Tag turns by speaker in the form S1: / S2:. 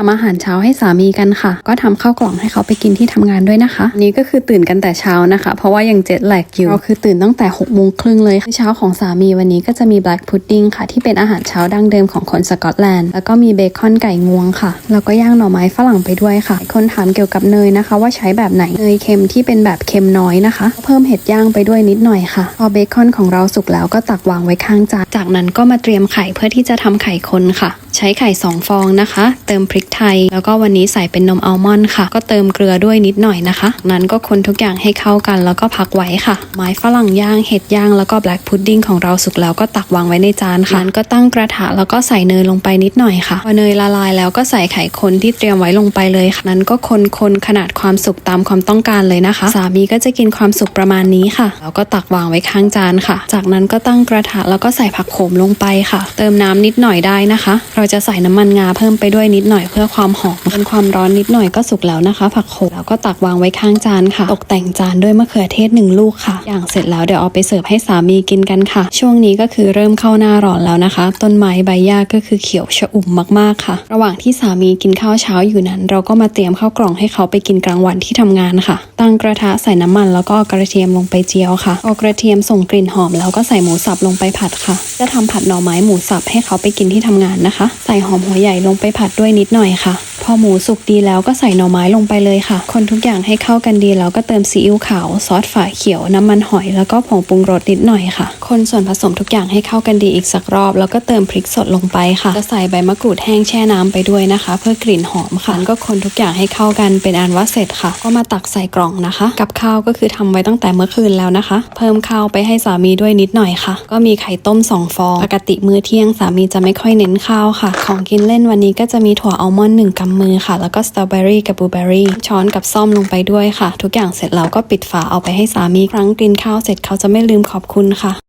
S1: ทำอาหารเช้าให้สามีกันค่ะ ก็ทำข้าวกล่องให้เขาไปกินที่ทำงานด้วยนะคะอันนี้ก็คือตื่นกันแต่เช้านะคะ เพราะว่ายังเจ็ตแลกอยู่เราคือตื่นตั้งแต่6กโมงครึ่งเลยเช้าของสามีวันนี้ก็จะมี black pudding ค่ะ ที่เป็นอาหารเช้าดั้งเดิมของคนสกอตแลนด์ แล้วก็มีเบคอนไก่งวงค่ะ แล้วก็ย่างหน่อไม้ฝรั่งไปด้วยค่ะ คนถามเกี่ยวกับเนยนะคะ ว่าใช้แบบไหน เนยเค็มที่เป็นแบบเค็มน้อยนะคะ เพิ่มเห็ดย่างไปด้วยนิดหน่อยค่ะ พอเบคอนของเราสุกแล้วก็ตักวางไว้ข้างจาน จากนั้นก็มาเตรียมไข่เพื่อที่จะทำไข่คนค่ะ ใช้ไข่2ฟองนะคะ เติมพริกไทย แล้วก็วันนี้ใส่เป็นนมอัลมอนด์ค่ะ ก็เติมเกลือด้วยนิดหน่อยนะคะจากนั้นก็คนทุกอย่างให้เข้ากันแล้วก็พักไว้ค่ะ ไม้ฝรั่งย่างเห็ดย่างแล้วก็แบล็กพุดดิ้งของเราสุกแล้วก็ตักวางไว้ในจานค่ะนั้นก็ตั้งกระทะแล้วก็ใส่เนยลงไปนิดหน่อยค่ะพอเนยละลายแล้วก็ใส่ไข่คนที่เตรียมไว้ลงไปเลยค่ะนั้นก็คนคนขนาดความสุกตามความต้องการเลยนะคะ สามีก็จะกินความสุกประมาณนี้ค่ะแล้วก็ตักวางไว้ข้างจานค่ะ จากนั้นก็ตั้งกระทะแล้วก็ใส่ผักโขมลงไปค่ะ เติมน้ำนิดหน่อยได้นะคะ เราจะใส่น้ำมันงาเพิ่มไปด้วยนิดหน่อยเพื่อความหอมเป็นความร้อนนิดหน่อยก็สุกแล้วนะคะ ผักโขมแล้วก็ตักวางไว้ข้างจานค่ะ ตกแต่งจานด้วยมะเขือเทศหนึ่งลูกค่ะ อย่างเสร็จแล้วเดี๋ยวเอาไปเสิร์ฟให้สามีกินกันค่ะ ช่วงนี้ก็คือเริ่มเข้าหน้าร้อนแล้วนะคะ ต้นไม้ใบหญ้าก็คือเขียวชอุ่มมากๆค่ะ ระหว่างที่สามีกินข้าวเช้าอยู่นั้น เราก็มาเตรียมข้าวกล่องให้เขาไปกินกลางวันที่ทำงานค่ะ ตั้งกระทะใส่น้ำมันแล้วก็เอากระเทียมลงไปเจียวค่ะเอากระเทียมส่งกลิ่นหอมแล้วก็ใส่หมูสับลงไปผัดค่ะ จะทำผัดหน่อไม้หมูสับให้เขาไปกินที่ทำงานนะคะ ใส่หอมหัวใหญ่ลงไปผัดด้วยนิดหน่อยค่ะพ อหมูสุกดีแล้วก็ใส่หน่อไม้ลงไปเลยค่ะ คนทุกอย่างให้เข้ากันดีแล้วก็เติมซีอิ๊วขาวซอสฝาเขียวน้ำมันหอยแล้วก็ผงปรุงรสนิดหน่อยค่ะ คนส่วนผสมทุกอย่างให้เข้ากันดีอีกสักรอบ แล้วก็เติมพริกสดลงไปค่ะจะใส่ใบมะกรูดแห้งแช่น้ำไปด้วยนะคะ เพื่อกลิ่นหอมค่ะก็คนทุกอย่างให้เข้ากันเป็นอันว่าเสร็จค่ะ ก็มาตักใส่กล่องนะคะ กับข้าวก็คือทำไว้ตั้งแต่เมื่อคืนแล้วนะคะ เพิ่มข้าวไปให้สามีด้วยนิดหน่อยค่ะ ก็มีไข่ต้มสองฟอง ปกติมื้อเที่ยงสามีจะไม่ค่อยเน้นข้าวค่ะ ของกินเล่นวันนี้ก็จะมีถั่วอัลมอนด์หนึ่งกำมือค่ะ แล้วก็สตรอเบอรี่กับบลูเบอรี่ช้อนกับซ่อมลงไปด้วยค่ะ ทุกอย่างเสร็จแล้วก็ปิดฝาเอาไปให้สามีครั้งกินข้าวเสร็จเขาจะไม่ลืมขอบคุณค่ะ